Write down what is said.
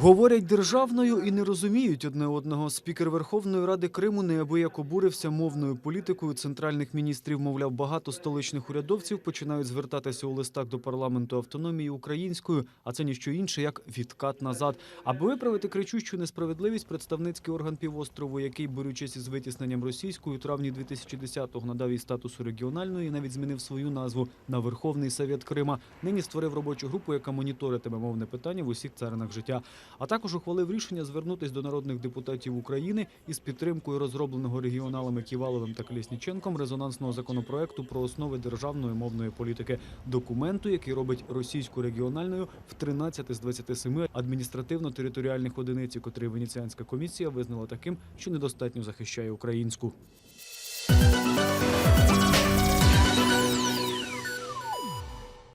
Говорять державною і не розуміють одне одного. Спікер Верховної Ради Криму неабияк обурився мовною політикою центральних міністрів. Мовляв, багато столичних урядовців починають звертатися у листах до парламенту автономії українською, а це ніщо інше як відкат назад. Аби виправити кричущу несправедливість, представницький орган півострову, який борючись із витісненням російською, у травні 2010-го надав їй статусу регіональної, і навіть змінив свою назву на Верховний Совет Крима. Нині створив робочу групу, яка моніторитиме мовне питання в усіх царинах життя. А також ухвалив рішення звернутися до народних депутатів України із підтримкою розробленого регіоналами Ківаловим та Колєсніченком резонансного законопроекту про основи державної мовної політики, документу, який робить російську регіональною в 13 з 27 адміністративно-територіальних одиниць, і котрий Венеціанська комісія визнала таким, що недостатньо захищає українську.